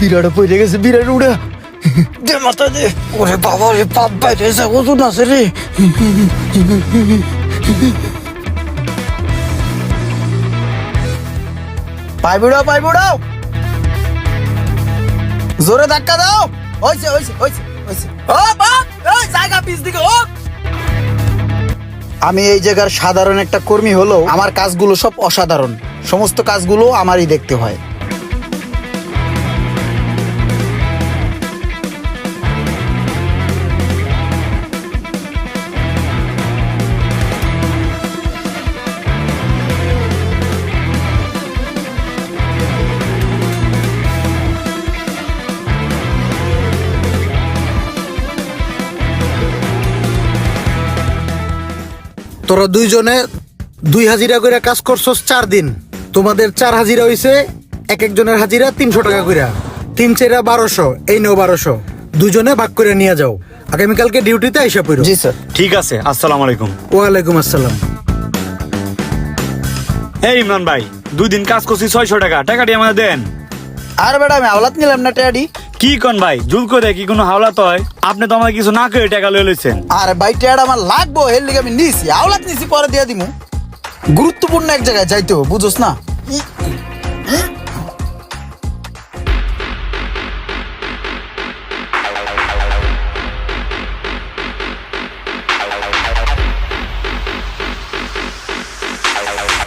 বিরাট পড়ে গেছে বিরাট উড়া। দে মাথা দে। ওরে বাবা রে পাপ বাইরে যা ওজন আছে রে। পাই বুড়াও পাই বুড়াও। জোরে ধাক্কা দাও। হইছে হইছে হইছে হইছে। ও বাপ! এই জায়গা পিছ দিকে ও। আমি এই জায়গার সাধারণ একটা কর্মী হলো আমার কাজগুলো সব অসাধারণ। সমস্ত কাজগুলো আমারই দেখতে হয়। তোরা দুইজনে দুই হাজিরা করে কাজ করছস চার দিন। তোমাদের চার হাজিরা হইছে এক একজনের হাজিরা তিনশো টাকা করে তিন চেরা বারোশো এই নেও বারোশো। দুজনে ভাগ করে নিয়ে যাও। আগামীকালকে ডিউটিতে আইসা পড়ো। জি স্যার। ঠিক আছে আসসালামু আলাইকুম। ওয়ালাইকুম আসসালাম। এই ইমরান ভাই দুই দিন কাজ করছি ছয়শো টাকা। টাকাটি আমাদের দেন। আর বেটা আমি আওলাত নিলাম না টেয়াডি কি কন ভাই জুল করে কি কোনো হাওলাত হয়? আপনি তো আমার কিছু না করে টাকা লয়ে লইছেন। আর ভাই টেয়াড আমার লাগবো এর লিগে আমি নিছি আওলাত নিছি পরে দিয়ে দিমু। গুরুত্বপূর্ণ এক জায়গায় যাইতে হবে বুঝোস না?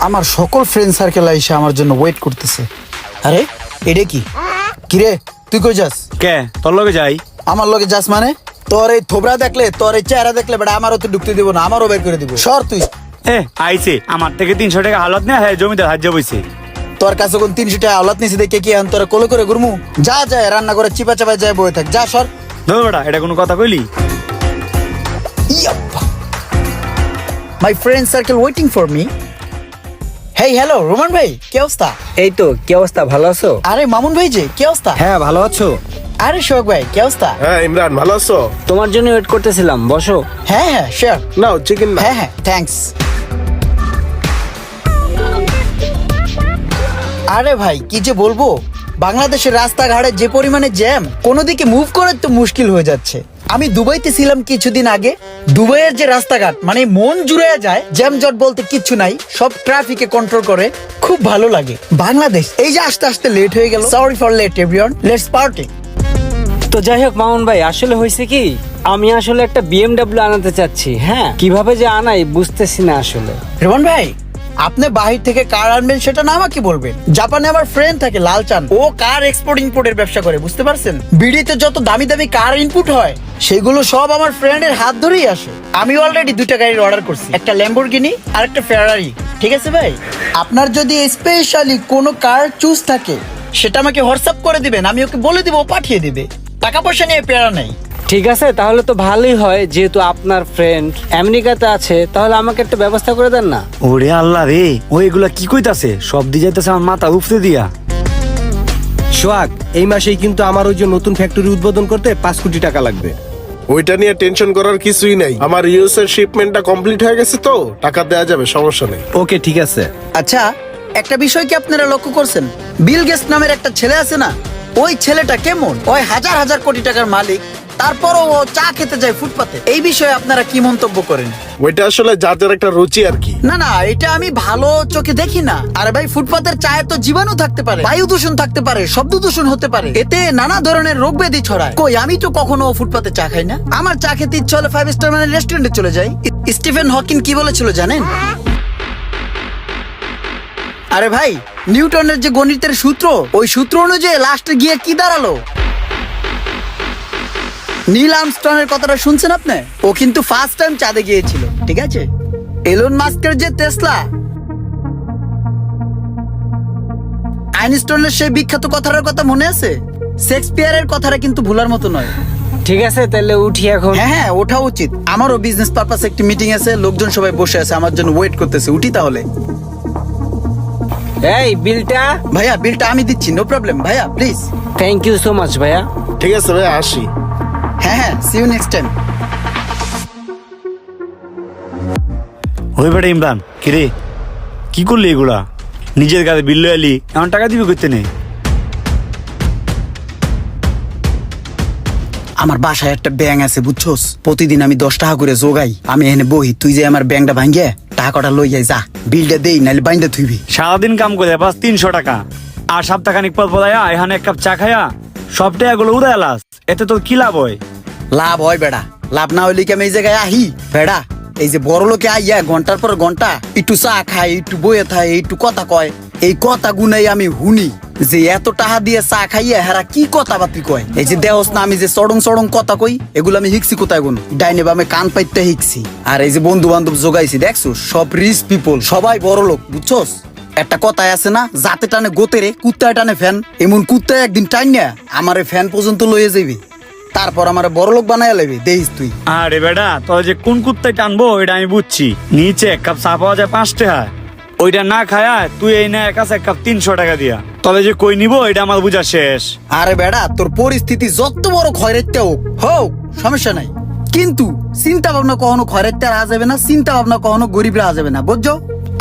আমার সকল ফ্রেন্ড সার্কেল আইসা আমার জন্য ওয়েট করতেছে। আরে এটা কি? কিরে তুই কই যাস? কে? তোর লগে যাই। আমার লগে যাস মানে? তোর এই থোবরা দেখলে তোর এই চেহারা দেখলে বেটা আমারও তো ঢুকতে দিব না আমারও বের করে দিব। সর তুই। এ আইছে। আমার থেকে তিনশো টাকা হালত হ্যাঁ জমিদার হাজ্য বইছে। তোর কাছে কোন তিনশো টাকা আওলাত নিছি দেখে কি আন তোরা কোলে করে ঘুরমু? যা যায় রান্না করে চিপা চাপায় যায় বয়ে থাক। যা সর। ধর বেটা এটা কোনো কথা কইলি? My friend circle waiting for me hey hello Roman ভাই কি অবস্থা? এই তো কি অবস্থা? ভালো আছো? আরে মামুন ভাই যে কি অবস্থা? হ্যাঁ ভালো আছো। আরে শোক ভাই কি অবস্থা? হ্যাঁ ইমরান ভালো আছো? তোমার জন্য ওয়েট করতেছিলাম বসো। হ্যাঁ হ্যাঁ শিওর নাও চিকেন না হ্যাঁ হ্যাঁ থ্যাঙ্কস আরে ভাই কি যে বলব? বাংলাদেশের রাস্তাঘাটে যে পরিমাণে জ্যাম কোনো দিকে মুভ করা তো মুশকিল হয়ে যাচ্ছে। আমি দুবাইতে ছিলাম কিছুদিন আগে। দুবাইয়ের যে রাস্তাঘাট মানে মন জুড়ে যায় জ্যাম জট বলতে কিচ্ছু নাই সব ট্রাফিকে কন্ট্রোল করে খুব ভালো লাগে। বাংলাদেশ এই যে আস্তে আস্তে লেট হয়ে গেল। Sorry for late everyone let's party তো যাই হোক মামুন ভাই আসলে হয়েছে কি? আমি আসলে একটা বিএমডাব্লিউ আনাতে চাচ্ছি হ্যাঁ? কীভাবে যে আনাই বুঝতেছি না আসলে। রেমন ভাই আপনি বাহির থেকে কার আনবেন সেটা না আমাকে বলবেন। জাপানে আমার ফ্রেন্ড থাকে, লালচান। ও কার এক্সপোর্ট ইম্পোর্টের ব্যবসা করে, বুঝতে পারছেন? বিডিতে যত দামি দামি কার ইনপুট হয়, সেগুলো সব আমার ফ্রেন্ডের হাত ধরেই আসে। আমি অলরেডি দুইটা গাড়ির অর্ডার করছি, একটা ল্যাম্বোর্গিনি আর একটা ফেরারি ঠিক আছে ভাই? আপনার যদি স্পেশালি কোনো কার চুজ থাকে, সেটা আমাকে হোয়াটসঅ্যাপ করে দিবেন, আমি ওকে বলে দিব, ও পাঠিয়ে দিবে। টাকা পয়সা নিয়ে পেয়ারা নেই। ঠিক আছে? তাহলে তো ভালোই হয় যেহেতু আপনার ফ্রেন্ড আমেরিকাতে আছে তাহলে আমাকে একটা ব্যবস্থা করে দেন না? ওরে আল্লাহ রে ও এগুলা কি কইতাছে? সব দিয়ে যাইতেছে আমার মাথা উফতে দিয়া। সোহাগ এই মাসেই কিন্তু আমার ওই যে নতুন ফ্যাক্টরি উদ্বোধন করতে পাঁচ কোটি টাকা লাগবে। ওইটা নিয়ে টেনশন করার কিছুই নাই। আমার ইউএস এর শিপমেন্টটা কমপ্লিট হয়ে গেছে তো টাকা দেওয়া যাবে সমস্যা নেই। ওকে ঠিক আছে। আচ্ছা একটা বিষয় কি আপনারা লক্ষ্য করছেন? বিল গেটস নামের একটা ছেলে আছে না? ওই ছেলেটা কেমন? ওই হাজার হাজার কোটি টাকার মালিক। তারপরও ও চা খেতে যায় ফুটপাতে। এই বিষয়ে আপনারা কি মন্তব্য করেন? ওইটা আসলে যার যার একটা রুচি আর কি। না না এটা আমি ভালো চোখে দেখি না। আরে ভাই ফুটপাতের চায়ে তো জীবাণু থাকতে পারে বায়ু দূষণ থাকতে পারে শব্দ দূষণ হতে পারে। এতে নানা ধরনের রোগ ব্যাধি ছড়ায়। কই আমি তো কখনো ফুটপাতে চা খাই না। আমার চা খেতে ইচ্ছে হলে ফাইভ স্টার মানে রেস্টুরেন্টে চলে যাই। স্টিফেন হকিন কি বলেছিল জানেন? আরে ভাই নিউটনের যে গণিতের সূত্র ওই সূত্র অনুযায়ী লাস্টে গিয়ে কি দাঁড়াল? নীল আর্মস্ট্রংয়ের কথাটা শুনছেন আপনি? ও কিন্তু ফার্স্ট টাইম চাঁদে গিয়েছিল ঠিক আছে? এলন মাস্কের যে টেসলা আইনস্টোনের সেই বিখ্যাত কথাটার কথা মনে আছে? শেক্সপিয়ারের কথাটা কিন্তু ভুলার মতো নয়। ঠিক আছে তাহলে উঠি এখন। হ্যাঁ হ্যাঁ ওঠা উচিত। আমারও বিজনেস পারপাস একটি মিটিং আছে লোকজন সবাই বসে আছে আমার জন্য ওয়েট করতেছে উঠি তাহলে। এই বিলটা? ভাইয়া বিলটা আমি দিচ্ছি নো প্রবলেম ভাইয়া please thank you so much ভাইয়া। ঠিক আছে ভাই আসি। হ্যাঁ হ্যাঁ সি ইউ নেক্সট টাইম ওই বেটা ইমরান কিরে? কি করলি এগুলা? নিজের কাছে বিল এলি এমন টাকা দিবি করতে নেই আমার বাসায় একটা ব্যাংক আছে বুঝছোস? প্রতিদিন আমি দশ টাকা করে জোগাই। আমি এখানে বহি তুই যে আমার ব্যাংকটা ভাঙ্গে টাকাটা লই যাই যা। বিলটা দেই নাহলে বাইন্দা থুইবি। সারাদিন কাম করে পাস তিনশো টাকা। আর সপ্তাহখানিক পর পলাইয়া এখানে এক কাপ চা খাইয়া সব টাকাগুলো উড়ে এলাস এতে তোর কি লাভ হয়? লাভ হয় বেড়া। লাভ না হইলে কি আমি এই জায়গায় আহি? বেড়া, এই যে বড় লোকে আইয়া ঘণ্টার পর ঘণ্টা একটু চা খায়, একটু বয়ে থাকে একটু কথা কয়, এই কথা গুনাই আমি হুনি যে এত টাকা দিয়ে চা খাইয়া হেরা কি কথা বাতি কয়? এই যে দেহস না, আমি যে সড়ং সড়ং কথা কই, এগুলো আমি হিকছি কোথায় গুন? ডাইনে বামে কান পাইতে হিকছি আর এই যে বন্ধু বান্ধব জোগাইছি, দেখছ? সব রিচ পিপল সবাই বড় লোক, বুঝছস? একটা কথায় আছে না যাতে টানে গোতে রে কুত্তায় টানে ফ্যান। এমন কুত্তায় একদিন টাইন না আমারে ফ্যান পর্যন্ত লয়ে যাবি তারপর আমার বড় লোক বানায় লেবি দেখিস তুই। আরে বেটা তোর যে কোন কুত্তায় টানবো এটা আমি বুঝছি। নিচে এক কাপ চা পাওয়া যায় পাঁচ টাকা ওইটা না খায়া তুই এই না এক কাছে এক কাপ তিনশো টাকা দিয়া। তবে যে কই নিবো এটা আমার বুঝা শেষ। আরে বেড়া তোর পরিস্থিতি যত বড় খয়রাইতে হোক হোক সমস্যা নাই। কিন্তু চিন্তা ভাবনা কখনো খয়রাইতে রাহা যাবে না চিন্তা ভাবনা কখনো গরিব রাহা যাবে না বুঝছ?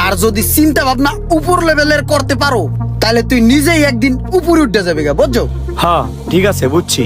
আর যদি চিন্তা ভাবনা উপর লেভেলের করতে পারো, তাহলে তুই নিজেই একদিন উপরে উঠে যাবে গা, বুঝছ? হ্যাঁ ঠিক আছে, বুঝছি।